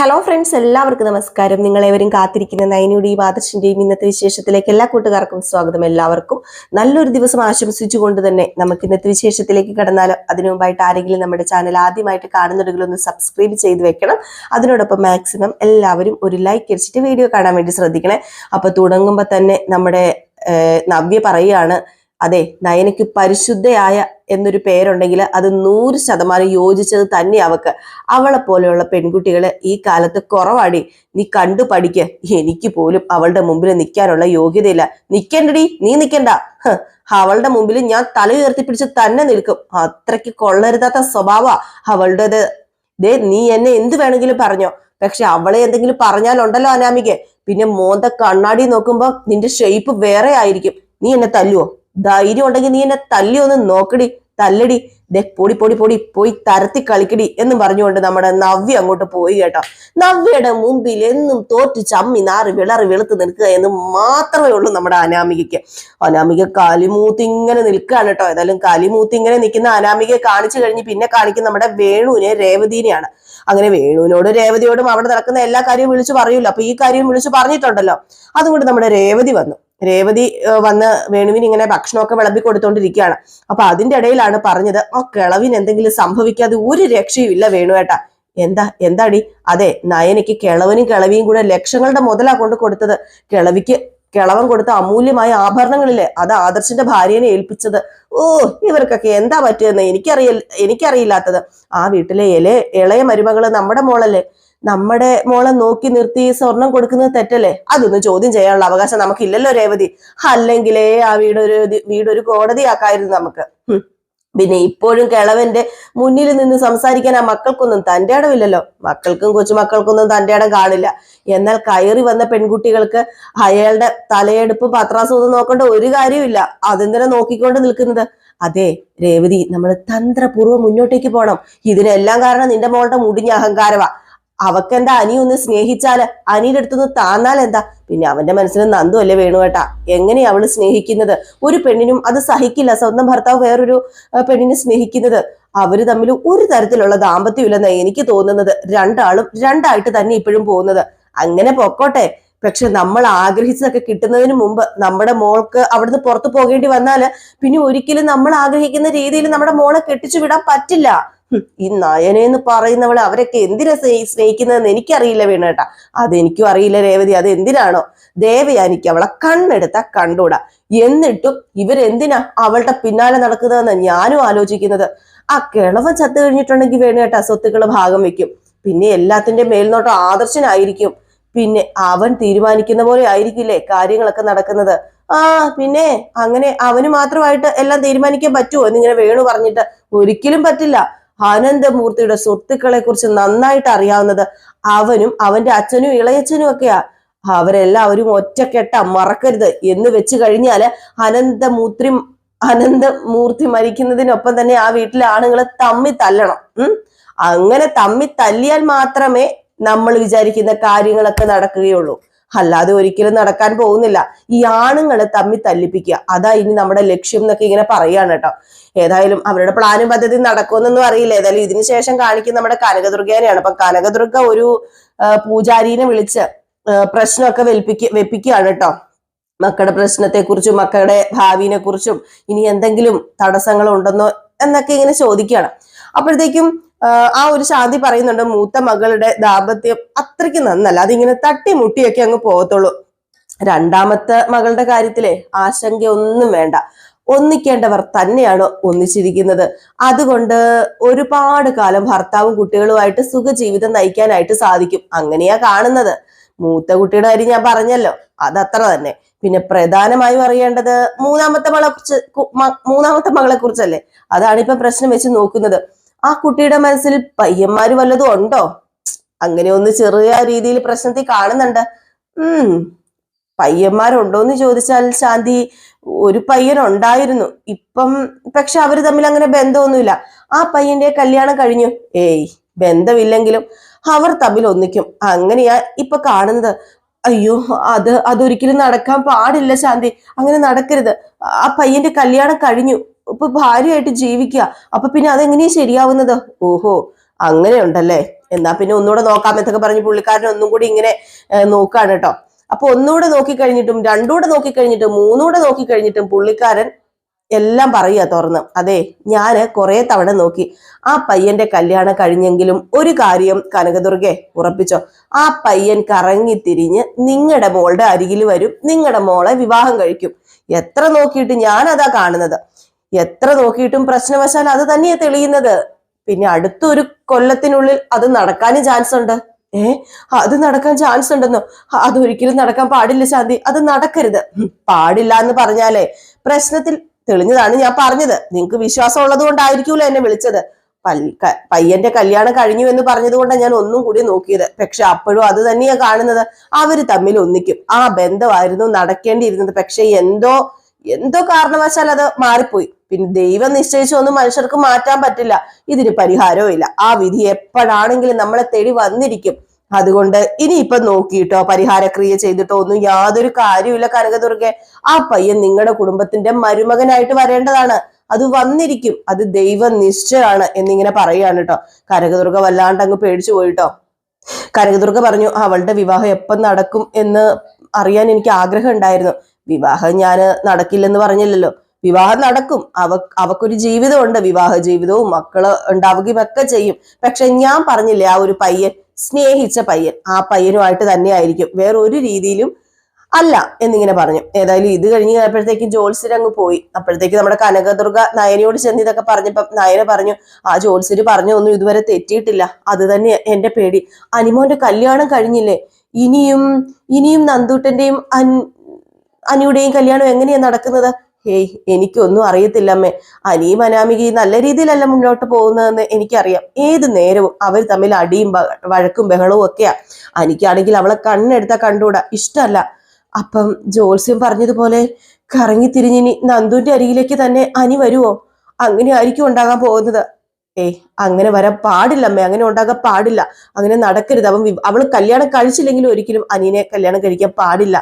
Hello friends എല്ലാവർക്കും നമസ്കാരം. നിങ്ങളേവരും കാത്തിരിക്കുന്ന നയനിയുടെയും ആദർശിന്റെയും ഇന്നത്തെ വിശേഷത്തിലേക്ക് എല്ലാ കൂട്ടുകാർക്കും സ്വാഗതം. എല്ലാവർക്കും നല്ലൊരു ദിവസം ആശംസിച്ചുകൊണ്ട് തന്നെ നമുക്ക് ഇന്നത്തെ വിശേഷത്തിലേക്ക് കടന്നാലോ അതിനു മുമ്പായിട്ട് ആരെങ്കിലും നമ്മുടെ ചാനൽ ആദ്യമായിട്ട് കാണുന്നുണ്ടെങ്കിൽ ഒന്ന് സബ്സ്ക്രൈബ് ചെയ്ത് വെക്കണം. അതിനോടൊപ്പം മാക്സിമം എല്ലാവരും ഒരു ലൈക്ക് അടിച്ചിട്ട് വീഡിയോ കാണാൻ വേണ്ടി ശ്രദ്ധിക്കണേ. അപ്പൊ തുടങ്ങുമ്പോൾ തന്നെ നമ്മുടെ നവ്യ പറയുകയാണ് അതെ നയനയ്ക്ക് പരിശുദ്ധയായ എന്നൊരു പേരുണ്ടെങ്കിൽ അത് നൂറ് ശതമാനം യോജിച്ചത് തന്നെ അവക്ക്. അവളെ പോലെയുള്ള പെൺകുട്ടികളെ ഈ കാലത്ത് കുറവാടി. നീ കണ്ടു പഠിക്ക്. എനിക്ക് പോലും അവളുടെ മുമ്പിൽ നിൽക്കാനുള്ള യോഗ്യതയില്ല. നിൽക്കണ്ടടി നീ നിൽക്കണ്ട അവളുടെ മുമ്പിൽ ഞാൻ തല ഉയർത്തിപ്പിടിച്ച് തന്നെ നിൽക്കും. അത്രയ്ക്ക് കൊള്ളരുതാത്ത സ്വഭാവ അവളുടേത്. ദേ നീ എന്നെ എന്ത് വേണമെങ്കിലും പറഞ്ഞോ. പക്ഷെ അവളെ എന്തെങ്കിലും പറഞ്ഞാലുണ്ടല്ലോ അനാമികെ. പിന്നെ മോന്ത കണ്ണാടി നോക്കുമ്പോ നിന്റെ ഷേപ്പ് വേറെ ആയിരിക്കും. നീ എന്നെ തല്ലുവോ? ധൈര്യം ഉണ്ടെങ്കിൽ നീ എന്നെ തല്ലി ഒന്ന് നോക്കടി തല്ലടി. ദേ പൊടി പൊടി പൊടി പോയി തരത്തി കളിക്കടി എന്ന് പറഞ്ഞുകൊണ്ട് നമ്മുടെ നവ്യ അങ്ങോട്ട് പോയി കേട്ടോ. നവ്യയുടെ മുമ്പിൽ എന്നും തോറ്റ് ചമ്മി നാറി വിളറി വെളുത്ത് നിൽക്കുക എന്ന് മാത്രമേ ഉള്ളൂ നമ്മുടെ അനാമികയ്ക്ക്. അനാമിക കാലിമൂത്തി ഇങ്ങനെ നിൽക്കുകയാണ് കേട്ടോ. ഏതായാലും കാലിമൂത്തി ഇങ്ങനെ നിൽക്കുന്ന അനാമികയെ കാണിച്ചു കഴിഞ്ഞ് പിന്നെ കാണിക്കുന്ന നമ്മുടെ വേണുവിനെ രേവതീനെയാണ്. അങ്ങനെ വേണുവിനോട് രേവതിയോടും അവിടെ നടക്കുന്ന എല്ലാ കാര്യവും വിളിച്ചു പറയൂല. അപ്പൊ ഈ കാര്യം വിളിച്ചു പറഞ്ഞിട്ടുണ്ടല്ലോ. അതുകൊണ്ട് നമ്മുടെ രേവതി വന്നു. രേവതി വന്ന് വേണുവിന് ഇങ്ങനെ ഭക്ഷണമൊക്കെ വിളമ്പി കൊടുത്തോണ്ടിരിക്കുകയാണ്. അപ്പൊ അതിന്റെ ഇടയിലാണ് പറഞ്ഞത് ആ കിളവിന് എന്തെങ്കിലും സംഭവിക്കാതെ ഒരു രക്ഷയും ഇല്ല വേണുവേട്ടാ എന്താ എന്താടി? അതെ നയനയ്ക്ക് കിളവനും കിളവിയും കൂടെ ലക്ഷങ്ങളുടെ മുതലാ കൊണ്ട് കൊടുത്തത്. കിളവിക്ക് കിളവൻ കൊടുത്ത അമൂല്യമായ ആഭരണങ്ങളില്ലേ അത് ആദർശിന്റെ ഭാര്യനെ ഏൽപ്പിച്ചത്. ഓ ഇവർക്കൊക്കെ എന്താ പറ്റിയെന്ന് എനിക്കറിയ എനിക്കറിയില്ലാത്തത്. ആ വീട്ടിലെ ഇല ഇളയ മരുമകൾ നമ്മുടെ മോളല്ലേ? നമ്മുടെ മോളെ നോക്കി നിർത്തി സ്വർണം കൊടുക്കുന്നത് തെറ്റല്ലേ? അതൊന്നും ചോദ്യം ചെയ്യാനുള്ള അവകാശം നമുക്കില്ലല്ലോ രേവതി. അല്ലെങ്കിലേ ആ വീടൊരു വീടൊരു കോടതിയാക്കായിരുന്നു നമുക്ക്. പിന്നെ ഇപ്പോഴും കിളവന്റെ മുന്നിൽ നിന്ന് സംസാരിക്കാൻ ആ മക്കൾക്കൊന്നും തന്റെ ഇടമില്ലല്ലോ മക്കൾക്കും കൊച്ചുമക്കൾക്കൊന്നും തന്റെ ഇടം കാണില്ല. എന്നാൽ കയറി വന്ന പെൺകുട്ടികൾക്ക് അയാളുടെ തലയെടുപ്പ് പത്രാസും ഒന്നും നോക്കേണ്ട ഒരു കാര്യമില്ല അതെന്തിനാ നോക്കിക്കൊണ്ട് നിൽക്കുന്നത്? അതെ രേവതി നമ്മൾ തന്ത്രപൂർവം മുന്നോട്ടേക്ക് പോകണം ഇതിനെല്ലാം കാരണം നിന്റെ മോളുടെ മുടിഞ്ഞ അഹങ്കാരവാ. അവക്കെന്താ അനി ഒന്ന് സ്നേഹിച്ചാൽ അനിയുടെ അടുത്തൊന്ന് താന്നാൽ എന്താ പിന്നെ അവന്റെ മനസ്സിൽ നന്ദു അല്ലേ വേണു കേട്ടാ എങ്ങനെയാ അവൾ സ്നേഹിക്കുന്നത്? ഒരു പെണ്ണിനും അത് സഹിക്കില്ല. സ്വന്തം ഭർത്താവ് വേറൊരു പെണ്ണിനെ സ്നേഹിക്കുന്നത്. അവർ തമ്മിൽ ഒരു തരത്തിലുള്ള ദാമ്പത്യം ഇല്ലെന്നാ എനിക്ക് തോന്നുന്നത്. രണ്ടാളും രണ്ടായിട്ട് തന്നെ ഇപ്പോഴും പോകുന്നത്. അങ്ങനെ പൊക്കോട്ടെ. പക്ഷെ നമ്മൾ ആഗ്രഹിച്ചതൊക്കെ കിട്ടുന്നതിന് മുമ്പ് നമ്മുടെ മോൾക്ക് അവിടുന്ന് പുറത്തു പോകേണ്ടി വന്നാൽ പിന്നെ ഒരിക്കലും നമ്മൾ ആഗ്രഹിക്കുന്ന രീതിയിൽ നമ്മുടെ മോളെ കെട്ടിച്ചു വിടാൻ പറ്റില്ല. ഈ നയനെന്ന് പറയുന്നവളെ അവരൊക്കെ എന്തിനാ സ്നേഹി സ്നേഹിക്കുന്നതെന്ന് എനിക്കറിയില്ല വീണേട്ടാ. അതെനിക്കും അറിയില്ല രേവതി. അത് എന്തിനാണോ ദേവയാനിക്ക് അവളെ കണ്ണെടുത്ത കണ്ടൂടാ എന്നിട്ടും ഇവരെന്തിനാ അവളുടെ പിന്നാലെ നടക്കുന്നതെന്ന് ഞാനും ആലോചിക്കുന്നത്. ആ കിളവൻ ചത്തു കഴിഞ്ഞിട്ടുണ്ടെങ്കിൽ വേണേട്ടാ സ്വത്തുക്കൾ ഭാഗം വെക്കും. പിന്നെ എല്ലാത്തിന്റെ മേൽനോട്ടം ആദർശനായിരിക്കും. പിന്നെ അവൻ തീരുമാനിക്കുന്ന പോലെ ആയിരിക്കില്ലേ കാര്യങ്ങളൊക്കെ നടക്കുന്നത്? ആ പിന്നെ അങ്ങനെ അവന് മാത്രമായിട്ട് എല്ലാം തീരുമാനിക്കാൻ പറ്റുമോ എന്നിങ്ങനെ വേണു പറഞ്ഞിട്ട്? ഒരിക്കലും പറ്റില്ല. ആനന്ദമൂർത്തിയുടെ സ്വത്തുക്കളെ കുറിച്ച് നന്നായിട്ട് അറിയാവുന്നത് അവനും അവന്റെ അച്ഛനും ഇളയച്ഛനും ഒക്കെയാ. അവരെല്ലാവരും ഒറ്റക്കെട്ട മറക്കരുത് എന്ന് വെച്ച് കഴിഞ്ഞാൽ അനന്തമൂർത്തി അനന്തമൂർത്തി മരിക്കുന്നതിനൊപ്പം തന്നെ ആ വീട്ടിലെ ആണുങ്ങൾ തമ്മി തല്ലണം. ഉം? അങ്ങനെ തമ്മി തല്ലിയാൽ മാത്രമേ നമ്മൾ വിചാരിക്കുന്ന കാര്യങ്ങളൊക്കെ നടക്കുകയുള്ളൂ. അല്ലാതെ ഒരിക്കലും നടക്കാൻ പോകുന്നില്ല. ഈ ആണുങ്ങളെ തമ്മി തല്ലിപ്പിക്കുക. അതാ ഇനി നമ്മുടെ ലക്ഷ്യം എന്നൊക്കെ ഇങ്ങനെ പറയാണ് കേട്ടോ. ഏതായാലും അവരുടെ പ്ലാനും പദ്ധതി നടക്കുമെന്നൊന്നും അറിയില്ല. ഏതായാലും ഇതിനുശേഷം കാണിക്കുന്ന നമ്മുടെ കനകദുർഗേനെയാണ്. അപ്പൊ കനകദുർഗ ഒരു പൂജാരീനെ വിളിച്ച് പ്രശ്നമൊക്കെ വെൽപ്പിക്ക വെപ്പിക്കുകയാണ് കേട്ടോ. മക്കളുടെ പ്രശ്നത്തെ കുറിച്ചും മക്കളുടെ ഭാവിനെ കുറിച്ചും ഇനി എന്തെങ്കിലും തടസ്സങ്ങൾ ഉണ്ടെന്നോ എന്നൊക്കെ ഇങ്ങനെ ചോദിക്കുകയാണ്. അപ്പോഴത്തേക്കും ആ, ഒരു ശാന്തി പറയുന്നുണ്ട് മൂത്ത മകളുടെ ദാമ്പത്യം അത്രയ്ക്ക് നന്നല്ല അതിങ്ങനെ തട്ടിമുട്ടിയൊക്കെ അങ്ങ് പോകത്തുള്ളൂ. രണ്ടാമത്തെ മകളുടെ കാര്യത്തിലെ ആശങ്ക ഒന്നും വേണ്ട. ഒന്നിക്കേണ്ടവർ തന്നെയാണ് ഒന്നിച്ചിരിക്കുന്നത്. അതുകൊണ്ട് ഒരുപാട് കാലം ഭർത്താവും കുട്ടികളുമായിട്ട് സുഖജീവിതം നയിക്കാനായിട്ട് സാധിക്കും. അങ്ങനെയാ കാണുന്നത്. മൂത്ത കുട്ടിയുടെ കാര്യം ഞാൻ പറഞ്ഞല്ലോ അതത്ര തന്നെ. പിന്നെ പ്രധാനമായും അറിയേണ്ടത് മൂന്നാമത്തെ മകളെ കുറിച്ച് മൂന്നാമത്തെ മകളെ കുറിച്ചല്ലേ? അതാണ് ഇപ്പൊ പ്രശ്നം വെച്ച് നോക്കുന്നത്. ആ കുട്ടിയുടെ മനസ്സിൽ പയ്യന്മാര് വല്ലതും ഉണ്ടോ? അങ്ങനെ ഒന്ന് ചെറിയ രീതിയിൽ പ്രശ്നത്തിൽ കാണുന്നുണ്ട്. ഉം പയ്യന്മാരുണ്ടോന്ന് ചോദിച്ചാൽ ശാന്തി ഒരു പയ്യൻ ഉണ്ടായിരുന്നു. ഇപ്പം പക്ഷെ അവർ തമ്മിൽ അങ്ങനെ ബന്ധമൊന്നുമില്ല. ആ പയ്യന്റെ കല്യാണം കഴിഞ്ഞു. ഏയ് ബന്ധമില്ലെങ്കിലും അവർ തമ്മിൽ ഒന്നിക്കും. അങ്ങനെയാ ഇപ്പൊ കാണുന്നത്. അയ്യോ അത് അതൊരിക്കലും നടക്കാൻ പാടില്ല ശാന്തി. അങ്ങനെ നടക്കരുത്. ആ പയ്യന്റെ കല്യാണം കഴിഞ്ഞു. ഇപ്പൊ ഭാര്യയായിട്ട് ജീവിക്കുക. അപ്പൊ പിന്നെ അതെങ്ങനെയാ ശരിയാവുന്നത്? ഓഹോ അങ്ങനെ ഉണ്ടല്ലേ എന്നാ പിന്നെ ഒന്നുകൂടെ നോക്കാം എന്നൊക്കെ പറഞ്ഞ് പുള്ളിക്കാരൻ ഒന്നും കൂടി ഇങ്ങനെ നോക്കാണ് കേട്ടോ. അപ്പൊ ഒന്നുകൂടെ നോക്കിക്കഴിഞ്ഞിട്ടും രണ്ടുകൂടെ നോക്കിക്കഴിഞ്ഞിട്ടും മൂന്നുകൂടെ നോക്കിക്കഴിഞ്ഞിട്ടും പുള്ളിക്കാരൻ എല്ലാം പറയുക തുറന്ന്. അതെ ഞാൻ കുറെ തവണ നോക്കി. ആ പയ്യന്റെ കല്യാണം കഴിഞ്ഞെങ്കിലും ഒരു കാര്യം കനകദുർഗെ ഉറപ്പിച്ചോ? ആ പയ്യൻ കറങ്ങി തിരിഞ്ഞ് നിങ്ങളുടെ മോളുടെ അരികിൽ വരും. നിങ്ങളുടെ മോളെ വിവാഹം കഴിക്കും. എത്ര നോക്കിയിട്ട് ഞാൻ അതാ കാണുന്നത്? എത്ര നോക്കിയിട്ടും പ്രശ്നവശാൽ അത് തന്നെയാ തെളിയുന്നത്. പിന്നെ അടുത്തൊരു കൊല്ലത്തിനുള്ളിൽ അത് നടക്കാനും ചാൻസ് ഉണ്ട്. ഏ? അത് നടക്കാൻ ചാൻസ് ഉണ്ടെന്നോ? അതൊരിക്കലും നടക്കാൻ പാടില്ല ശാന്തി. അത് നടക്കരുത്. പാടില്ല എന്ന് പറഞ്ഞാലേ പ്രശ്നത്തിൽ തെളിഞ്ഞതാണ് ഞാൻ പറഞ്ഞത്. നിങ്ങൾക്ക് വിശ്വാസം ഉള്ളത് കൊണ്ടായിരിക്കൂല എന്നെ വിളിച്ചത്. പയ്യന്റെ കല്യാണം കഴിഞ്ഞു എന്ന് പറഞ്ഞത് കൊണ്ടാണ് ഞാൻ ഒന്നും കൂടി നോക്കിയത്. പക്ഷെ അപ്പോഴും അത് തന്നെയാ കാണുന്നത്. അവർ തമ്മിൽ ഒന്നിക്കും. ആ ബന്ധമായിരുന്നു നടക്കേണ്ടിയിരുന്നത്. പക്ഷെ എന്തോ എന്തോ കാരണവശാൽ അത് മാറിപ്പോയി. പിന്നെ ദൈവം നിശ്ചയിച്ചൊന്നും മനുഷ്യർക്ക് മാറ്റാൻ പറ്റില്ല. ഇതിന് പരിഹാരവും ഇല്ല. ആ വിധി എപ്പോഴാണെങ്കിലും നമ്മളെ തേടി വന്നിരിക്കും. അതുകൊണ്ട് ഇനിയിപ്പൊ നോക്കിയിട്ടോ പരിഹാരക്രിയ ചെയ്തിട്ടോ ഒന്നും യാതൊരു കാര്യമില്ല കനകദുർഗെ. ആ പയ്യൻ നിങ്ങളുടെ കുടുംബത്തിന്റെ മരുമകനായിട്ട് വരേണ്ടതാണ്. അത് വന്നിരിക്കും. അത് ദൈവ നിശ്ചയമാണ് എന്നിങ്ങനെ പറയാണ് കേട്ടോ കനകദുർഗ വല്ലാണ്ട് അങ്ങ് പേടിച്ചു പോയിട്ടോ. കനകദുർഗ പറഞ്ഞു അവളുടെ വിവാഹം എപ്പം നടക്കും എന്ന് അറിയാൻ എനിക്ക് ആഗ്രഹം ഉണ്ടായിരുന്നു. വിവാഹം ഞാൻ നടക്കില്ലെന്ന് പറഞ്ഞില്ലല്ലോ. വിവാഹം നടക്കും. അവ അവക്കൊരു ജീവിതമുണ്ട്. വിവാഹ ജീവിതവും മക്കൾ ഉണ്ടാവുകയും ഒക്കെ ചെയ്യും. പക്ഷെ ഞാൻ പറഞ്ഞില്ലേ ആ ഒരു പയ്യൻ സ്നേഹിച്ച പയ്യൻ ആ പയ്യനുമായിട്ട് തന്നെ ആയിരിക്കും വേറെ ഒരു രീതിയിലും അല്ല എന്നിങ്ങനെ പറഞ്ഞു. ഏതായാലും ഇത് കഴിഞ്ഞ് കഴിഞ്ഞപ്പോഴത്തേക്കും ജോത്സ്യർ അങ്ങ് പോയി. അപ്പോഴത്തേക്ക് നമ്മുടെ കനകദുർഗ നയനയോട് ചെന്ന് ഇതൊക്കെ പറഞ്ഞപ്പം നയന പറഞ്ഞു ആ ജോത്സ്യർ പറഞ്ഞു ഒന്നും ഇതുവരെ തെറ്റിയിട്ടില്ല. അത് തന്നെ എന്റെ പേടി. അനിമോന്റെ കല്യാണം കഴിഞ്ഞില്ലേ? ഇനിയും ഇനിയും നന്ദൂട്ടന്റെയും അൻ അനിയുടെയും കല്യാണം എങ്ങനെയാ നടക്കുന്നത്? ഹേയ് എനിക്കൊന്നും അറിയത്തില്ലമ്മേ അനിയും അനാമികയും നല്ല രീതിയിലല്ല മുന്നോട്ട് പോകുന്നതെന്ന് എനിക്കറിയാം. ഏത് നേരവും അവർ തമ്മിൽ അടിയും വഴക്കും ബഹളവും ഒക്കെയാ. അനിക്കാണെങ്കിൽ അവളെ കണ്ണെടുത്താ കണ്ടുകൂടാ. ഇഷ്ടമല്ല അപ്പം ജോത്സ്യം പറഞ്ഞതുപോലെ കറങ്ങി തിരിഞ്ഞിനി നന്ദുവിന്റെ അരികിലേക്ക് തന്നെ അനി വരുമോ അങ്ങനെ ആയിരിക്കും ഉണ്ടാകാൻ പോകുന്നത്. ഏയ് അങ്ങനെ വരാൻ പാടില്ല അമ്മേ. അങ്ങനെ ഉണ്ടാകാൻ പാടില്ല. അങ്ങനെ നടക്കരുത്. അവൻ അവൾ കല്യാണം കഴിച്ചില്ലെങ്കിലും ഒരിക്കലും അനിയനെ കല്യാണം കഴിക്കാൻ പാടില്ല.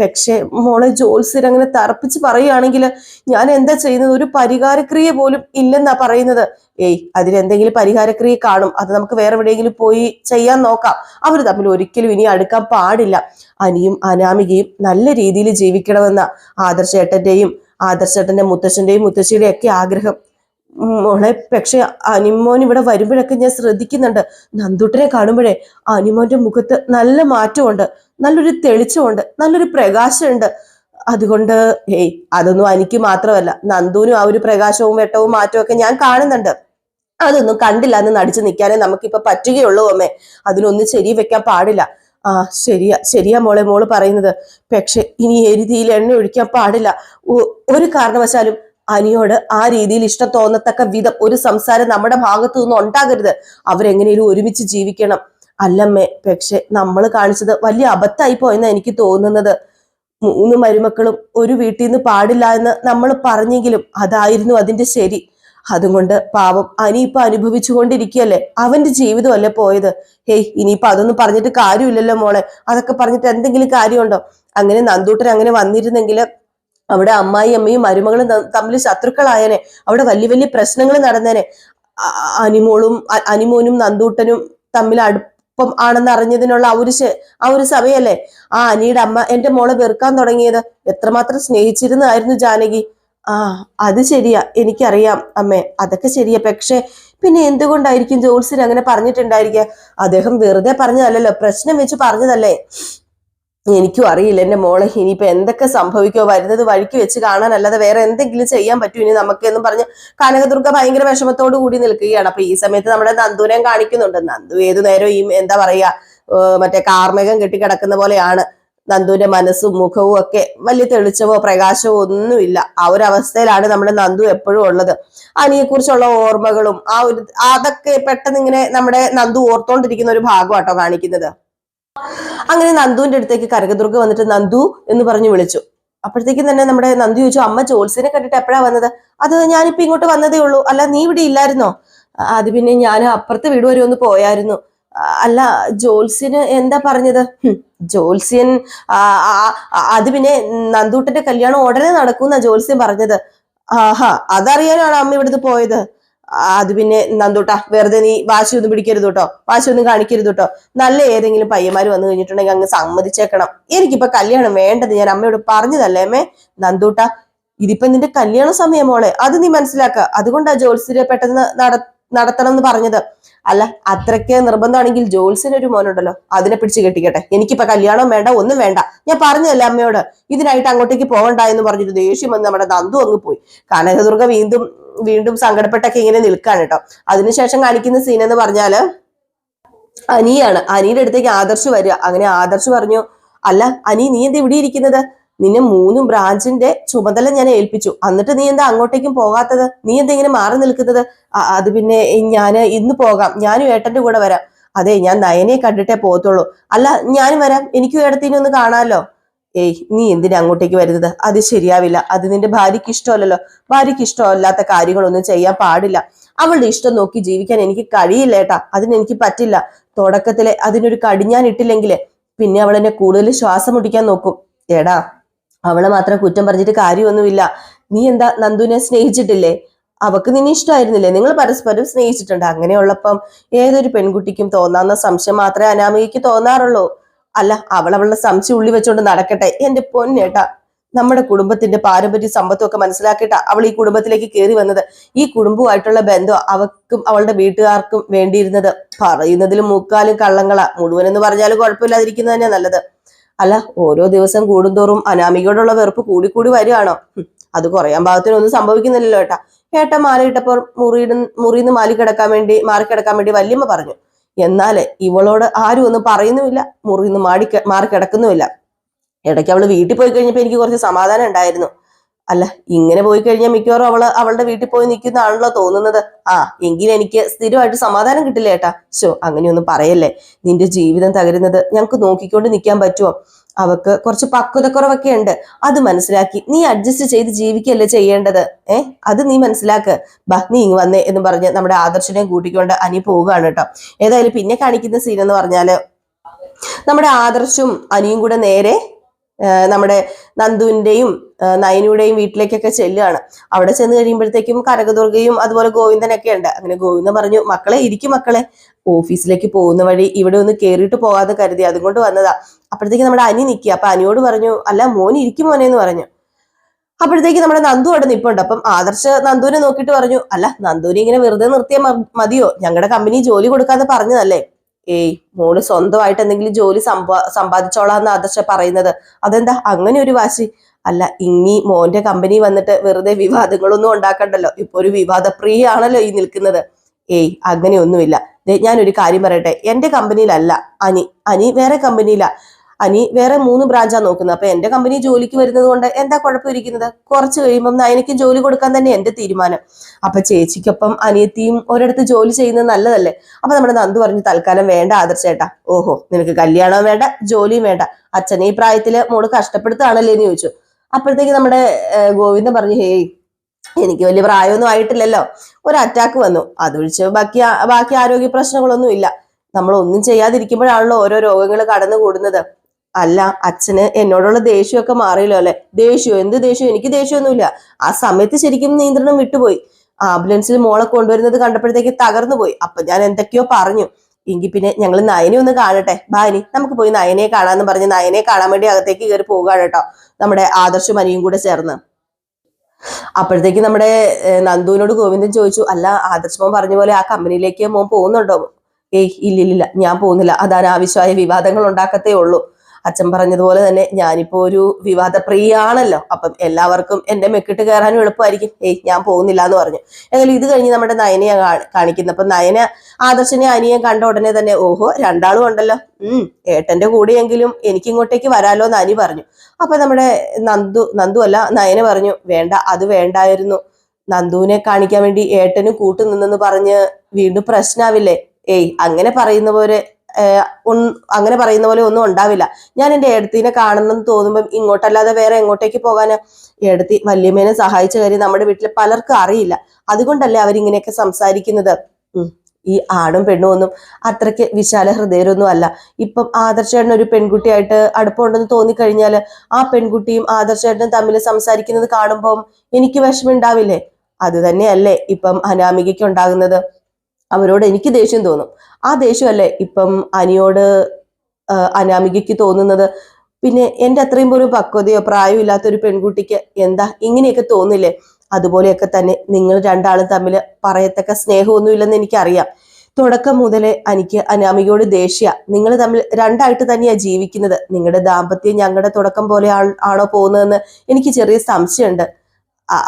പക്ഷെ മോളെ ജോത്സ്യർ അങ്ങനെ തറപ്പിച്ച് പറയുകയാണെങ്കിൽ ഞാൻ എന്താ ചെയ്യുന്നത്? ഒരു പരിഹാരക്രിയ പോലും ഇല്ലെന്നാ പറയുന്നത്. ഏയ് അതിനെന്തെങ്കിലും പരിഹാരക്രിയ കാണും. അത് നമുക്ക് വേറെ എവിടെയെങ്കിലും പോയി ചെയ്യാൻ നോക്കാം. അവർ തമ്മിൽ ഒരിക്കലും ഇനി അടുക്കാൻ പാടില്ല. അനിയും അനാമികയും നല്ല രീതിയിൽ ജീവിക്കണമെന്ന ആദർശേട്ടന്റെയും ആദർശേട്ടന്റെ മുത്തശ്ശന്റെയും മുത്തശ്ശിയുടെയും ഒക്കെ ആഗ്രഹം. മോളെ പക്ഷെ അനിമോൻ ഇവിടെ വരുമ്പോഴൊക്കെ ഞാൻ ശ്രദ്ധിക്കുന്നുണ്ട്. നന്ദുട്ടനെ കാണുമ്പോഴേ അനിമോന്റെ മുഖത്ത് നല്ല മാറ്റമുണ്ട് നല്ലൊരു തെളിച്ചമുണ്ട് നല്ലൊരു പ്രകാശമുണ്ട്. അതുകൊണ്ട് ഏയ് അതൊന്നും എനിക്ക് മാത്രമല്ല നന്ദുവിനും ആ ഒരു പ്രകാശവും വെട്ടവും മാറ്റവും ഒക്കെ ഞാൻ കാണുന്നുണ്ട്. അതൊന്നും കണ്ടില്ല എന്ന് നടിച്ചു നിൽക്കാനേ നമുക്കിപ്പൊ പറ്റുകയുള്ളൂ അമ്മേ. അതിനൊന്നും ശരി വെക്കാൻ പാടില്ല. ആ ശരിയാ ശരിയാ മോളെ മോൾ പറയുന്നത്. പക്ഷെ ഇനി എരുതിയിൽ എണ്ണ ഒഴിക്കാൻ പാടില്ല. ഒരു കാരണവശാലും അനിയോട് ആ രീതിയിൽ ഇഷ്ടം തോന്നത്തക്ക വിധം ഒരു സംസാരം നമ്മുടെ ഭാഗത്തു നിന്നും ഉണ്ടാകരുത്. അവരെങ്ങനെയും ഒരുമിച്ച് ജീവിക്കണം. അല്ലമ്മേ പക്ഷെ നമ്മൾ കാണിച്ചത് വലിയ അബദ്ധമായി പോയെന്ന് എനിക്ക് തോന്നുന്നത്. മൂന്ന് മരുമക്കളും ഒരു വീട്ടിൽ നിന്ന് പാടില്ല എന്ന് നമ്മൾ പറഞ്ഞെങ്കിലും അതായിരുന്നു അതിന്റെ ശരി. അതുകൊണ്ട് പാവം അനിയിപ്പൊ അനുഭവിച്ചുകൊണ്ടിരിക്കുകയല്ലേ അവന്റെ ജീവിതമല്ലേ പോയത്? ഹേയ് ഇനിയിപ്പൊ അതൊന്നും പറഞ്ഞിട്ട് കാര്യമില്ലല്ലോ മോളെ. അതൊക്കെ പറഞ്ഞിട്ട് എന്തെങ്കിലും കാര്യമുണ്ടോ? അങ്ങനെ നന്ദൂട്ടൻ അങ്ങനെ വന്നിരുന്നെങ്കിൽ അവിടെ അമ്മായി അമ്മയും മരുമകളും തമ്മിൽ ശത്രുക്കളായനെ. അവിടെ വലിയ വലിയ പ്രശ്നങ്ങൾ നടന്നേനെ. അനിമോളും അനിമോനും നന്ദൂട്ടനും തമ്മിൽ അടുപ്പം ആണെന്ന് അറിഞ്ഞതിനുള്ള ആ ഒരു ആ ഒരു സമയല്ലേ ആ അനിയുടെ അമ്മ എന്റെ മോളെ വെറുക്കാൻ തുടങ്ങിയത്. എത്രമാത്രം സ്നേഹിച്ചിരുന്നായിരുന്നു ജാനകി. ആ അത് ശരിയാ. എനിക്കറിയാം അമ്മേ. അതൊക്കെ ശരിയാ. പക്ഷേ പിന്നെ എന്തുകൊണ്ടായിരിക്കും ജോത്സ്യൻ അങ്ങനെ പറഞ്ഞിട്ടുണ്ടായിരിക്കുക? അദ്ദേഹം വെറുതെ പറഞ്ഞതല്ലല്ലോ. പ്രശ്നം വെച്ച് പറഞ്ഞതല്ലേ? എനിക്കും അറിയില്ല. എന്റെ മോളെ ഇനിയിപ്പൊ എന്തൊക്കെ സംഭവിക്കോ വരുന്നത് വഴിക്ക് വെച്ച് കാണാനല്ലാതെ വേറെ എന്തെങ്കിലും ചെയ്യാൻ പറ്റൂ? ഇനി നമുക്ക് എന്ന് പറഞ്ഞ് കനകദുർഗ ഭയങ്കര വിഷമത്തോടു കൂടി നിൽക്കുകയാണ്. അപ്പൊ ഈ സമയത്ത് നമ്മുടെ നന്ദുവിനെയും കാണിക്കുന്നുണ്ട്. നന്ദു ഏതു നേരവും ഈ എന്താ പറയാ മറ്റേ കാർമേകം കെട്ടിക്കിടക്കുന്ന പോലെയാണ്. നന്ദുവിന്റെ മനസ്സും മുഖവും ഒക്കെ വലിയ തെളിച്ചവോ പ്രകാശമോ ഒന്നുമില്ല. ആ ഒരു അവസ്ഥയിലാണ് നമ്മുടെ നന്ദു എപ്പോഴും ഉള്ളത്. അനിയെ കുറിച്ചുള്ള ഓർമ്മകളും ആ ഒരു അതൊക്കെ പെട്ടെന്ന് ഇങ്ങനെ നമ്മുടെ നന്ദു ഓർത്തോണ്ടിരിക്കുന്ന ഒരു ഭാഗമാട്ടോ കാണിക്കുന്നത്. അങ്ങനെ നന്ദുവിന്റെ അടുത്തേക്ക് കരകദുർഗ വന്നിട്ട് നന്ദു എന്ന് പറഞ്ഞു വിളിച്ചു. അപ്പോഴത്തേക്കും തന്നെ നമ്മുടെ നന്ദു ചോദിച്ചു അമ്മ ജോത്സ്യനെ കണ്ടിട്ട് എപ്പോഴാ വന്നത്? അത് ഞാനിപ്പോ ഇങ്ങോട്ട് വന്നതേ ഉള്ളൂ. അല്ല നീ ഇവിടെ ഇല്ലായിരുന്നോ? അത് പിന്നെ ഞാൻ അപ്പുറത്തെ വീട് വരെ ഒന്ന് പോയായിരുന്നു. അല്ല ജോത്സ്യന് എന്താ പറഞ്ഞത്? "ഹും, ജോത്സ്യൻ അത് പിന്നെ നന്ദൂട്ടന്റെ കല്യാണം ഉടനെ നടക്കുന്ന ജോത്സ്യൻ പറഞ്ഞത്. ആഹാ അതറിയാനാണ് അമ്മ ഇവിടുന്ന് പോയത്. അത് പിന്നെ നന്ദൂട്ടാ വെറുതെ നീ വാശി ഒന്നും പിടിക്കരുത് കേട്ടോ. വാശി ഒന്നും കാണിക്കരുത് കേട്ടോ. നല്ല ഏതെങ്കിലും പയ്യന്മാര് വന്നു കഴിഞ്ഞിട്ടുണ്ടെങ്കിൽ അങ്ങ് സമ്മതിച്ചേക്കണം. എനിക്കിപ്പോ കല്യാണം വേണ്ടത് ഞാൻ അമ്മയോട് പറഞ്ഞതല്ലേ അമ്മേ? നന്ദൂട്ടാ ഇതിപ്പോ നിന്റെ കല്യാണ സമയം മോളെ. അത് നീ മനസ്സിലാക്കുക. അതുകൊണ്ടാ ജോത്സ്യരെ പെട്ടെന്ന് നട നടത്തണം എന്ന് പറഞ്ഞത്. അല്ല അത്രയ്ക്ക് നിർബന്ധമാണെങ്കിൽ ജോത്സ്യന് ഒരു മോനുണ്ടല്ലോ അതിനെ പിടിച്ച് കെട്ടിക്കട്ടെ. എനിക്കിപ്പോ കല്യാണം വേണ്ട ഒന്നും വേണ്ട. ഞാൻ പറഞ്ഞതല്ലേ അമ്മയോട്? ഇതിനായിട്ട് അങ്ങോട്ടേക്ക് പോകണ്ട എന്ന് പറഞ്ഞിട്ട് ദേഷ്യം വന്ന് നമ്മുടെ നന്ദു അങ്ങ് പോയി. കനകദുർഗ വീണ്ടും വീണ്ടും സങ്കടപ്പെട്ടൊക്കെ ഇങ്ങനെ നിൽക്കാണ് കേട്ടോ അതിനുശേഷം കാണിക്കുന്ന സീൻ എന്ന് പറഞ്ഞാൽ അനിയാണ്. അനിയുടെ അടുത്തേക്ക് ആദർശ് വരിക. അങ്ങനെ ആദർശ് പറഞ്ഞു അല്ല അനി നീ എന്താ ഇവിടെ ഇരിക്കുന്നത്? നിന്നെ മൂന്നും ബ്രാഞ്ചിന്റെ ചുമതല ഞാൻ ഏൽപ്പിച്ചു. എന്നിട്ട് നീ എന്താ അങ്ങോട്ടേക്കും പോകാത്തത്? നീ എന്താ ഇങ്ങനെ മാറി നിൽക്കുന്നത്? അത് പിന്നെ ഞാൻ ഇന്ന് പോകാം. ഞാനും ഏട്ടന്റെ കൂടെ വരാം. അതെ ഞാൻ നയനെ കണ്ടിട്ടേ പോകത്തുള്ളൂ. അല്ല ഞാനും വരാം. എനിക്കും ഏടത്തിനെ ഒന്ന് കാണാമല്ലോ ഏയ് നീ എന്തിനാ അങ്ങോട്ടേക്ക് വരുന്നത്? അത് ശരിയാവില്ല. അത് നിന്റെ ഭാര്യയ്ക്ക് ഇഷ്ടമല്ലല്ലോ. ഭാര്യയ്ക്ക് ഇഷ്ടമല്ലാത്ത കാര്യങ്ങളൊന്നും ചെയ്യാൻ പാടില്ല. അവളുടെ ഇഷ്ടം നോക്കി ജീവിക്കാൻ എനിക്ക് കഴിയില്ല ഏട്ടാ. അതിനെനിക്ക് പറ്റില്ല. തുടക്കത്തിലെ അതിനൊരു കടിഞ്ഞാൻ ഇട്ടില്ലെങ്കിൽ പിന്നെ അവൾ എന്നെ കൂടുതൽ ശ്വാസം മുട്ടിക്കാൻ നോക്കും. ഏടാ അവളെ മാത്രം കുറ്റം പറഞ്ഞിട്ട് കാര്യമൊന്നുമില്ല. നീ എന്താ നന്ദുവിനെ സ്നേഹിച്ചിട്ടില്ലേ? അവക്ക് നിന്നെ ഇഷ്ടമായിരുന്നില്ലേ? നിങ്ങൾ പരസ്പരം സ്നേഹിച്ചിട്ടുണ്ട്. അങ്ങനെയുള്ളപ്പം ഏതൊരു പെൺകുട്ടിക്കും തോന്നാവുന്ന സംശയം മാത്രമേ അനാമികയ്ക്ക് തോന്നാറുള്ളൂ. അല്ല അവളവളുടെ സംശയം ഉള്ളി വെച്ചുകൊണ്ട് നടക്കട്ടെ. എന്റെ പൊന്നേട്ടാ നമ്മുടെ കുടുംബത്തിന്റെ പാരമ്പര്യ സമ്പത്തും ഒക്കെ മനസ്സിലാക്കിയിട്ടാ അവൾ ഈ കുടുംബത്തിലേക്ക് കയറി വന്നത്. ഈ കുടുംബവുമായിട്ടുള്ള ബന്ധം അവക്കും അവളുടെ വീട്ടുകാർക്കും വേണ്ടിയിരുന്നത്. പറയുന്നതിലും മുക്കാലും കള്ളങ്ങളാ. മുഴുവനെന്ന് പറഞ്ഞാലും കുഴപ്പമില്ലാതിരിക്കുന്നത് തന്നെയാ നല്ലത്. അല്ല ഓരോ ദിവസം കൂടുന്തോറും അനാമികയോടുള്ള വെറുപ്പ് കൂടിക്കൂടി വരികയാണോ? അത് കുറയാൻ ഭാഗത്തിനൊന്നും സംഭവിക്കുന്നില്ലല്ലോ ഏട്ടാ. ഏട്ട മാലയിട്ടപ്പോൾ മുറിയിടുന്ന മുറിയിൽ നിന്ന് മാലി കിടക്കാൻ വേണ്ടി മാറി കിടക്കാൻ വേണ്ടി വല്യമ്മ പറഞ്ഞു. എന്നാൽ ഇവളോട് ആരും ഒന്നും പറയുന്നുമില്ല മുറിന്ന് മാടി മാറി കിടക്കുന്നുമില്ല. ഇടയ്ക്ക് അവൾ വീട്ടിൽ പോയി കഴിഞ്ഞപ്പോൾ എനിക്ക് കുറച്ച് സമാധാനം ഉണ്ടായിരുന്നു. അല്ല ഇങ്ങനെ പോയി കഴിഞ്ഞാൽ മിക്കവാറും അവൾ അവളുടെ വീട്ടിൽ പോയി നിൽക്കുന്നതാണല്ലോ തോന്നുന്നത്. ആ എങ്കിലും എനിക്ക് സ്ഥിരമായിട്ട് സമാധാനം കിട്ടില്ല ഏട്ടാ? ശോ അങ്ങനെയൊന്നും പറയല്ലേ. നിന്റെ ജീവിതം തകരുന്നത് ഞങ്ങൾക്ക് നോക്കിക്കൊണ്ട് നിൽക്കാൻ പറ്റുമോ അവക്ക് കുറച്ച് പക്വതക്കുറവൊക്കെ ഉണ്ട്. അത് മനസ്സിലാക്കി. നീ അഡ്ജസ്റ്റ് ചെയ്ത് ജീവിക്കല്ലേ ചെയ്യേണ്ടത്? ഏ? അത് നീ മനസ്സിലാക്ക്. ബാ നീ ഇങ്ങ് വന്നേ എന്ന് പറഞ്ഞ് നമ്മുടെ ആദർശനെ കൂട്ടിക്കൊണ്ട് അനി പോവുകയാണ് കേട്ടോ. ഏതായാലും പിന്നെ കാണിക്കുന്ന സീൻ എന്ന് പറഞ്ഞാൽ നമ്മുടെ ആദർശും അനിയും കൂടെ നേരെ നമ്മുടെ നന്ദുവിന്റെയും നയനുടേയും വീട്ടിലേക്കൊക്കെ ചെല്ലുകയാണ്. അവിടെ ചെന്ന് കഴിയുമ്പോഴത്തേക്കും കനകദുർഗയും അതുപോലെ ഗോവിന്ദനൊക്കെ ഉണ്ട്. അങ്ങനെ ഗോവിന്ദൻ പറഞ്ഞു മക്കളെ ഇരിക്കും മക്കളെ. ഓഫീസിലേക്ക് പോകുന്ന വഴി ഇവിടെ ഒന്ന് കയറിയിട്ട് പോകാതെ കരുതി. അതുകൊണ്ട് വന്നതാ. അപ്പോഴത്തേക്ക് നമ്മുടെ അനി നിൽക്കുക. അപ്പൊ അനിയോട് പറഞ്ഞു അല്ല മോൻ ഇരിക്കും മോനെ എന്ന് പറഞ്ഞു. അപ്പോഴത്തേക്ക് നമ്മുടെ നന്ദു അവിടെ നിൽപ്പുണ്ട് അപ്പം ആദർശ് നന്ദുവിനെ നോക്കിയിട്ട് പറഞ്ഞു അല്ല നന്ദുവിനെ ഇങ്ങനെ വെറുതെ നിർത്തിയാൽ മതിയോ? ഞങ്ങളുടെ കമ്പനി ജോലി കൊടുക്കാന്ന് പറഞ്ഞതല്ലേ? ഏയ് മോൾ സ്വന്തമായിട്ട് എന്തെങ്കിലും ജോലി സമ്പാ സമ്പാദിച്ചോളാന്ന് ആദർശ പറയുന്നത്. അതെന്താ? അങ്ങനെ ഒരു വാശി. അല്ല ഇനി മോന്റെ കമ്പനി വന്നിട്ട് വെറുതെ വിവാദങ്ങളൊന്നും ഉണ്ടാക്കണ്ടല്ലോ. ഇപ്പൊ ഒരു വിവാദപ്രിയ ആണല്ലോ ഈ നിൽക്കുന്നത്. ഏയ് അങ്ങനെയൊന്നുമില്ല. ഞാനൊരു കാര്യം പറയട്ടെ. എന്റെ കമ്പനിയിലല്ല അനി അനി വേറെ കമ്പനിയിലാ അനി വേറെ മൂന്ന് ബ്രാഞ്ചാണ് നോക്കുന്നത്. അപ്പൊ എന്റെ കമ്പനി ജോലിക്ക് വരുന്നത് കൊണ്ട് എന്താ കുഴപ്പമിരിക്കുന്നത്? കുറച്ച് കഴിയുമ്പം നയനയ്ക്കും ജോലി കൊടുക്കാൻ തന്നെ എന്റെ തീരുമാനം. അപ്പൊ ചേച്ചിക്കൊപ്പം അനിയത്തിയും ഒരിടത്ത് ജോലി ചെയ്യുന്നത് നല്ലതല്ലേ? അപ്പൊ നമ്മുടെ നന്ദു പറഞ്ഞു തൽക്കാലം വേണ്ട ആദർശേട്ടാ ഓഹോ നിനക്ക് കല്യാണം വേണ്ട ജോലിയും വേണ്ട. അച്ഛനെ ഈ പ്രായത്തിൽ മോൾ കഷ്ടപ്പെടുത്താണല്ലേ എന്ന് ചോദിച്ചു. അപ്പോഴത്തേക്ക് നമ്മുടെ ഗോവിന്ദൻ പറഞ്ഞു ഹേയ് എനിക്ക് വലിയ പ്രായമൊന്നും ആയിട്ടില്ലല്ലോ. ഒരു അറ്റാക്ക് വന്നു. അതൊഴിച്ച് ബാക്കി ബാക്കി ആരോഗ്യ പ്രശ്നങ്ങളൊന്നും ഇല്ല നമ്മൾ ഒന്നും ചെയ്യാതിരിക്കുമ്പോഴാണല്ലോ ഓരോ രോഗങ്ങൾ കടന്നു കൂടുന്നത് അല്ല അച്ഛന് എന്നോടുള്ള ദേഷ്യമൊക്കെ മാറിയല്ലോ അല്ലെ? ദേഷ്യം? എന്ത് ദേഷ്യം? എനിക്ക് ദേഷ്യമൊന്നുമില്ല. ആ സമയത്ത് ശരിക്കും നിയന്ത്രണം വിട്ടുപോയി. ആംബുലൻസിൽ മോളെ കൊണ്ടുവരുന്നത് കണ്ടപ്പോഴത്തേക്ക് തകർന്നു പോയി. അപ്പൊ ഞാൻ എന്തൊക്കെയോ പറഞ്ഞു. എങ്കിൽ പിന്നെ ഞങ്ങൾ നയനെ ഒന്ന് കാണട്ടെ. ബാനി നമുക്ക് പോയി നയനെ കാണാന്ന് പറഞ്ഞ് നയനെ കാണാൻ വേണ്ടി അകത്തേക്ക് കയറി പോകുകയാണ് കേട്ടോ നമ്മുടെ ആദർശ അനിയും കൂടെ ചേർന്ന്. അപ്പോഴത്തേക്ക് നമ്മുടെ നന്ദുവിനോട് ഗോവിന്ദൻ ചോദിച്ചു അല്ല ആദർശമോൻ പറഞ്ഞ പോലെ ആ കമ്പനിയിലേക്ക് മോൻ പോകുന്നുണ്ടോ? ഏയ് ഇല്ലില്ല ഞാൻ പോകുന്നില്ല. അതാണ് ആവശ്യമായ വിവാദങ്ങൾ ഉണ്ടാക്കത്തേ ഉള്ളൂ. അച്ഛൻ പറഞ്ഞതുപോലെ തന്നെ ഞാനിപ്പോ ഒരു വിവാദ പ്രിയാണല്ലോ അപ്പം എല്ലാവർക്കും എന്റെ മെക്കിട്ട് കയറാനും എളുപ്പമായിരിക്കും. ഏയ് ഞാൻ പോകുന്നില്ല എന്ന് പറഞ്ഞു. എന്നാലും ഇത് കഴിഞ്ഞ് നമ്മുടെ നയനയെ കാണിക്കുന്നത് അപ്പൊ നയന ആദർശനെ അനിയൻ കണ്ട ഉടനെ തന്നെ ഓഹോ രണ്ടാളും ഉണ്ടല്ലോ. ഉം ഏട്ടന്റെ കൂടെയെങ്കിലും എനിക്ക് ഇങ്ങോട്ടേക്ക് വരാലോ എന്ന് അനി പറഞ്ഞു. അപ്പൊ നമ്മുടെ നന്ദു നന്ദു അല്ല നയന പറഞ്ഞു വേണ്ട അത് വേണ്ടായിരുന്നു. നന്ദുവിനെ കാണിക്കാൻ വേണ്ടി ഏട്ടനും കൂട്ടു നിന്നെന്ന് പറഞ്ഞ് വീണ്ടും പ്രശ്നാവില്ലേ? ഏയ് അങ്ങനെ പറയുന്ന പോലെ അങ്ങനെ പറയുന്ന പോലെ ഒന്നും ഉണ്ടാവില്ല. ഞാൻ എന്റെ ഏടത്തിനെ കാണണമെന്ന് തോന്നുമ്പം ഇങ്ങോട്ടല്ലാതെ വേറെ എങ്ങോട്ടേക്ക് പോകാന് ഏടത്തി വല്യമ്മേനെ സഹായിച്ച കാര്യം നമ്മുടെ വീട്ടിൽ പലർക്കും അറിയില്ല. അതുകൊണ്ടല്ലേ അവരിങ്ങനെയൊക്കെ സംസാരിക്കുന്നത്. ഈ ആണും പെണ്ണും ഒന്നും അത്രയ്ക്ക് വിശാല ഹൃദയരൊന്നും അല്ല. ഇപ്പം ആദർശേട്ടൻ ഒരു പെൺകുട്ടിയായിട്ട് അടുപ്പമുണ്ടെന്ന് തോന്നിക്കഴിഞ്ഞാൽ ആ പെൺകുട്ടിയും ആദർശേട്ടനും തമ്മിൽ സംസാരിക്കുന്നത് കാണുമ്പോൾ എനിക്ക് വിഷമം ഉണ്ടാവില്ലേ? അത് തന്നെയല്ലേ ഇപ്പം അനാമികയ്ക്ക് ഉണ്ടാകുന്നത്. അവരോട് എനിക്ക് ദേഷ്യം തോന്നും. ആ ദേഷ്യമല്ലേ ഇപ്പം അനിയോട് അനാമികയ്ക്ക് തോന്നുന്നത്? പിന്നെ എന്റെ അത്രയും പോലും പക്വതയോ പ്രായമോ ഒരു പെൺകുട്ടിക്ക് എന്താ ഇങ്ങനെയൊക്കെ തോന്നില്ലേ? അതുപോലെയൊക്കെ തന്നെ നിങ്ങൾ രണ്ടാളും തമ്മിൽ പറയത്തക്ക സ്നേഹമൊന്നുമില്ലെന്ന് എനിക്കറിയാം. തുടക്കം മുതലേ എനിക്ക് അനാമികയോട് ദേഷ്യ. നിങ്ങൾ തമ്മിൽ രണ്ടായിട്ട് തന്നെയാണ് ജീവിക്കുന്നത്. നിങ്ങളുടെ ദാമ്പത്യം ഞങ്ങളുടെ തുടക്കം പോലെ ആണോ പോകുന്നതെന്ന് എനിക്ക് ചെറിയ സംശയമുണ്ട്.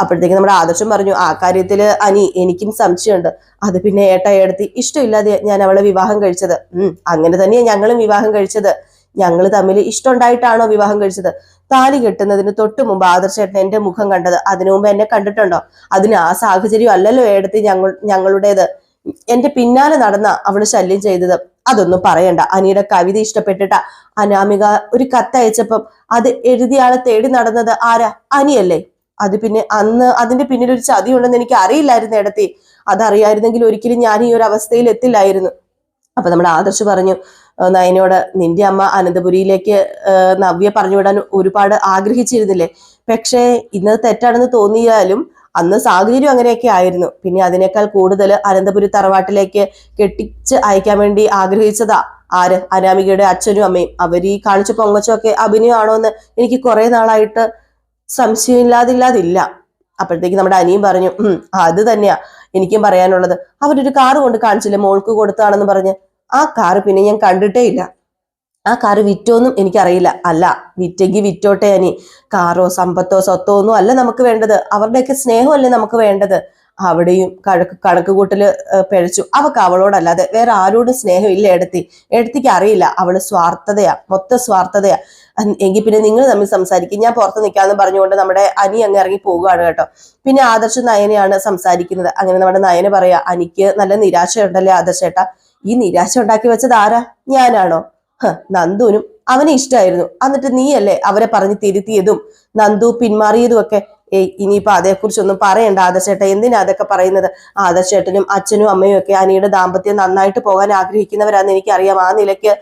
അപ്പോഴത്തേക്ക് നമ്മുടെ ആദർശം പറഞ്ഞു ആ കാര്യത്തിൽ അനി എനിക്കും സംശയമുണ്ട്. അത് പിന്നെ ഏട്ട ഏടത്തി ഇഷ്ടമില്ലാതെ ഞാൻ അവളെ വിവാഹം കഴിച്ചത്. ഉം അങ്ങനെ തന്നെയാണ് ഞങ്ങളും വിവാഹം കഴിച്ചത്. ഞങ്ങൾ തമ്മിൽ ഇഷ്ടമുണ്ടായിട്ടാണോ വിവാഹം കഴിച്ചത്? താലി കെട്ടുന്നതിന് തൊട്ട് മുമ്പ് ആദർശേട്ടൻ എന്റെ മുഖം കണ്ടത്. അതിനു മുമ്പ് എന്നെ കണ്ടിട്ടുണ്ടോ? അതിന് ആ സാഹചര്യം അല്ലല്ലോ ഏടത്തി ഞങ്ങൾ ഞങ്ങളുടേത്. എന്റെ പിന്നാലെ നടന്ന അവൾ ശല്യം ചെയ്തത്. അതൊന്നും പറയണ്ട. അനിയുടെ കവിത ഇഷ്ടപ്പെട്ടിട്ട അനാമിക ഒരു കത്തയച്ചപ്പം അത് എഴുതിയാളെ തേടി നടന്നത് ആരാ? അനിയല്ലേ? അത് പിന്നെ അന്ന് അതിന്റെ പിന്നിൽ ഒരു ചതി ഉണ്ടെന്ന് എനിക്ക് അറിയില്ലായിരുന്നു ഇടത്തി അതറിയായിരുന്നെങ്കിൽ ഒരിക്കലും ഞാൻ ഈ ഒരു അവസ്ഥയിൽ എത്തില്ലായിരുന്നു. അപ്പൊ നമ്മുടെ ആദർശ് പറഞ്ഞു നയനോട് നിന്റെ അമ്മ അനന്തപുരിയിലേക്ക് നവ്യ പറഞ്ഞു വിടാൻ ഒരുപാട് ആഗ്രഹിച്ചിരുന്നില്ലേ? പക്ഷേ ഇന്നത് തെറ്റാണെന്ന് തോന്നിയാലും അന്ന് സാഹചര്യം അങ്ങനെയൊക്കെ ആയിരുന്നു. പിന്നെ അതിനേക്കാൾ കൂടുതൽ അനന്തപുരി തറവാട്ടിലേക്ക് കെട്ടിച്ച് അയക്കാൻ വേണ്ടി ആഗ്രഹിച്ചതാ. ആര്? അനാമികയുടെ അച്ഛനും അമ്മയും. അവർ ഈ കാണിച്ച പൊങ്ങച്ചൊക്കെ അഭിനയമാണോ എന്ന് എനിക്ക് കുറെ നാളായിട്ട് സംശയമില്ലാതില്ലാതില്ല. അപ്പോഴത്തേക്ക് നമ്മുടെ അനിയും പറഞ്ഞു അത് തന്നെയാ. എനിക്കും പറയാനുള്ളത്. അവരൊരു കാറ് കൊണ്ട് കാണിച്ചില്ല മോൾക്ക് കൊടുത്താണെന്ന് പറഞ്ഞ്. ആ കാറ് പിന്നെ ഞാൻ കണ്ടിട്ടേ ഇല്ല. ആ കാറ് വിറ്റോന്നും എനിക്കറിയില്ല. അല്ല വിറ്റെങ്കിൽ വിറ്റോട്ടെ അനി. കാറോ സമ്പത്തോ സ്വത്തോ ഒന്നും അല്ല നമുക്ക് വേണ്ടത്. അവരുടെയൊക്കെ സ്നേഹമല്ലേ നമുക്ക് വേണ്ടത്. അവിടെയും കഴക്ക് കണക്ക് കൂട്ടൽ പിഴച്ചു അവക്ക് അവളോടല്ലാതെ വേറെ ആരോടും സ്നേഹമില്ല എടുത്തി. എടുത്തിക്ക് അറിയില്ല. അവൾ സ്വാർത്ഥതയാ. മൊത്ത സ്വാർത്ഥതയാ. എങ്കിൽ പിന്നെ നിങ്ങൾ തമ്മിൽ സംസാരിക്കും. ഞാൻ പുറത്ത് നിൽക്കാന്ന് പറഞ്ഞുകൊണ്ട് നമ്മുടെ അനി അങ്ങ് ഇറങ്ങി പോവുകയാണ് കേട്ടോ. പിന്നെ ആദർശ നയനെയാണ് സംസാരിക്കുന്നത്. അങ്ങനെ നമ്മുടെ നയന പറയാ അനിക്ക് നല്ല നിരാശയുണ്ടല്ലേ ആദർശേട്ടാ? ഈ നിരാശ ഉണ്ടാക്കി വെച്ചത് ആരാ? ഞാനാണോ? നന്ദുവിനും അവനെ ഇഷ്ടമായിരുന്നു എന്നിട്ട് നീയല്ലേ അവരെ പറഞ്ഞ് തിരുത്തിയതും നന്ദു പിന്മാറിയതും ഒക്കെ ഏയ് ഇനിയിപ്പോ അതേക്കുറിച്ചൊന്നും പറയണ്ട. ആദർശേട്ട എന്തിനാ അതൊക്കെ പറയുന്നത്? ആദർശേട്ടനും അച്ഛനും അമ്മയും ഒക്കെ അനിയുടെ ദാമ്പത്യം നന്നായിട്ട് പോകാൻ ആഗ്രഹിക്കുന്നവരാന്ന് എനിക്കറിയാം. ആ നിലയ്ക്ക്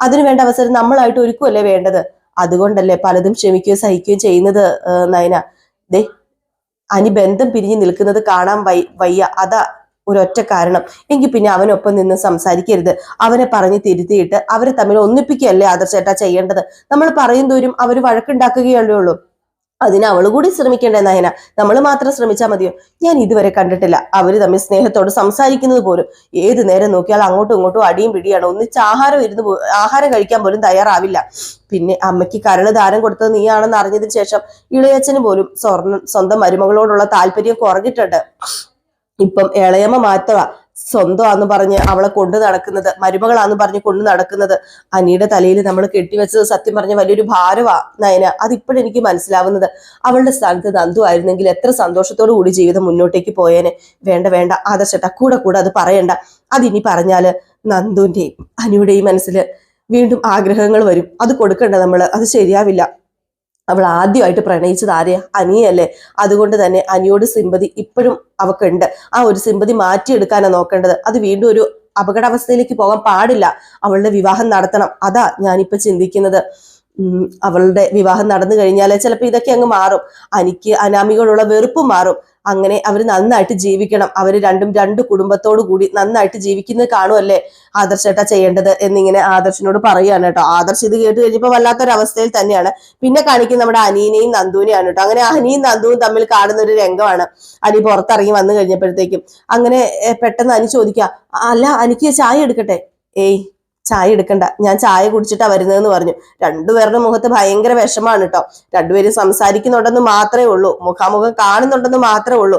അതിനു വേണ്ട അവസരം നമ്മളായിട്ട് ഒരുക്കുമല്ലേ വേണ്ടത്? അതുകൊണ്ടല്ലേ പലതും ക്ഷമിക്കുകയും സഹിക്കുകയും ചെയ്യുന്നത് നയന? ദേ അനി ബന്ധം പിരിഞ്ഞു നിൽക്കുന്നത് കാണാൻ വൈ വയ്യ. അതാ ഒരൊറ്റ കാരണം. എങ്കിൽ പിന്നെ അവനൊപ്പം നിന്ന് സംസാരിക്കരുത്. അവനെ പറഞ്ഞ് തിരുത്തിയിട്ട് അവരെ തമ്മിൽ ഒന്നിപ്പിക്കുകയല്ലേ ആദർശേട്ടാ ചെയ്യേണ്ടത്? നമ്മൾ പറയും തോറും അവർ വഴക്കുണ്ടാക്കുകയല്ലേ ഉള്ളൂ. അതിന് അവൾ കൂടി ശ്രമിക്കേണ്ട നയന? നമ്മൾ മാത്രം ശ്രമിച്ചാൽ മതിയോ? ഞാൻ ഇതുവരെ കണ്ടിട്ടില്ല. അവർ തമ്മിൽ സ്നേഹത്തോട് സംസാരിക്കുന്നത് പോലും. ഏത് നേരം നോക്കിയാൽ അങ്ങോട്ടും ഇങ്ങോട്ടും അടിയും പിടിയാണ്. ഒന്നിച്ച് ആഹാരം ഇരുന്ന് ആഹാരം കഴിക്കാൻ പോലും തയ്യാറാവില്ല. പിന്നെ അമ്മയ്ക്ക് കരൾ ദാനം കൊടുത്തത് നീയാണെന്ന് അറിഞ്ഞതിന് ശേഷം ഇളയച്ചന് പോലും സ്വർണ സ്വന്തം മരുമകളോടുള്ള താല്പര്യം കുറഞ്ഞിട്ടുണ്ട്. ഇപ്പം ഇളയമ്മ മാറ്റവാ. സ്വന്തമാന്ന് പറഞ്ഞ് അവളെ കൊണ്ടു നടക്കുന്നത് മരുമകളാന്ന് പറഞ്ഞ് കൊണ്ടു നടക്കുന്നത്. അനിയുടെ തലയിൽ നമ്മൾ കെട്ടിവെച്ചത് സത്യം പറഞ്ഞ വലിയൊരു ഭാരവാ നയന. അതിപ്പോഴെനിക്ക് മനസ്സിലാവുന്നത്. അവളുടെ സ്ഥാനത്ത് നന്ദു ആയിരുന്നെങ്കിൽ എത്ര സന്തോഷത്തോടു കൂടി ജീവിതം മുന്നോട്ടേക്ക് പോയേനെ. വേണ്ട വേണ്ട ആദർശട്ട കൂടെ കൂടെ അത് പറയണ്ട. അതിനി പറഞ്ഞാൽ നന്ദുവിന്റെയും അനിയുടെയും മനസ്സിൽ വീണ്ടും ആഗ്രഹങ്ങൾ വരും. അത് കൊടുക്കണ്ട നമ്മൾ അത് ശരിയാവില്ല. അവൾ ആദ്യമായിട്ട് പ്രണയിച്ചത് ആരെയാ? അനിയല്ലേ. അതുകൊണ്ട് തന്നെ അനിയോട് സിമ്പതി ഇപ്പോഴും അവക്കുണ്ട്. ആ ഒരു സിമ്പതി മാറ്റിയെടുക്കാനാണ് നോക്കേണ്ടത്. അത് വീണ്ടും ഒരു അപകടാവസ്ഥയിലേക്ക് പോകാൻ പാടില്ല. അവളുടെ വിവാഹം നടത്തണം. അതാ ഞാനിപ്പോ ചിന്തിക്കുന്നത്. അവളുടെ വിവാഹം നടന്നു കഴിഞ്ഞാൽ ചിലപ്പോൾ ഇതൊക്കെ അങ്ങ് മാറും. അനിക്ക് അനാമികളോടുള്ള വെറുപ്പ് മാറും. അങ്ങനെ അവർ നന്നായിട്ട് ജീവിക്കണം. അവർ രണ്ടും രണ്ട് കുടുംബത്തോടു കൂടി നന്നായിട്ട് ജീവിക്കുന്നത് കാണുമല്ലേ ആദർശേട്ടാ ചെയ്യേണ്ടത് എന്നിങ്ങനെ ആദർശിനോട് പറയുകയാണ് കേട്ടോ. ആദർശ് ഇത് കേട്ട് കഴിഞ്ഞപ്പോൾ വല്ലാത്തൊരവസ്ഥയിൽ തന്നെയാണ്. പിന്നെ കാണിക്കുന്ന നമ്മുടെ അനീനെയും നന്ദുവിനെയാണ് കേട്ടോ. അങ്ങനെ അനിയും നന്ദുവും തമ്മിൽ കാണുന്ന ഒരു രംഗമാണ്. അനി പുറത്തിറങ്ങി വന്നു കഴിഞ്ഞപ്പോഴത്തേക്കും. അങ്ങനെ പെട്ടെന്ന് അനി ചോദിക്കുക അല്ല അനിക്ക് ചായ എടുക്കട്ടെ? ഏയ് ചായ എടുക്കണ്ട. ഞാൻ ചായ കുടിച്ചിട്ടാ വരുന്നതെന്ന് പറഞ്ഞു. രണ്ടുപേരുടെ മുഖത്ത് ഭയങ്കര വിഷമാണ് കേട്ടോ രണ്ടുപേരും സംസാരിക്കുന്നുണ്ടെന്ന് മാത്രമേ ഉള്ളൂ. മുഖാമുഖം കാണുന്നുണ്ടെന്ന് മാത്രമേ ഉള്ളൂ.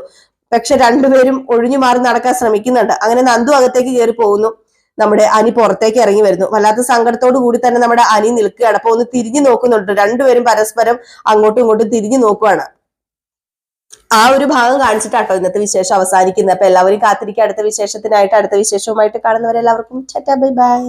പക്ഷെ രണ്ടുപേരും ഒഴിഞ്ഞു മാറി നടക്കാൻ ശ്രമിക്കുന്നുണ്ട്. അങ്ങനെ നന്ദു അകത്തേക്ക് കയറി പോകുന്നു. നമ്മുടെ അനി പുറത്തേക്ക് ഇറങ്ങി വരുന്നു. വല്ലാത്ത സങ്കടത്തോടു കൂടി തന്നെ നമ്മുടെ അനി നിൽക്കുകയാണ്. അപ്പൊ ഒന്ന് തിരിഞ്ഞു നോക്കുന്നുണ്ട്. രണ്ടുപേരും പരസ്പരം അങ്ങോട്ടും ഇങ്ങോട്ടും തിരിഞ്ഞു നോക്കുവാണ്. ആ ഒരു ഭാഗം കാണിച്ചിട്ടാട്ടോ ഇന്നത്തെ വിശേഷം അവസാനിക്കുന്നത്. അപ്പൊ എല്ലാവരും കാത്തിരിക്കുക. അടുത്ത വിശേഷത്തിനായിട്ട് അടുത്ത വിശേഷവുമായിട്ട് കാണുന്നവരെല്ലാവർക്കും ബൈ ബൈ.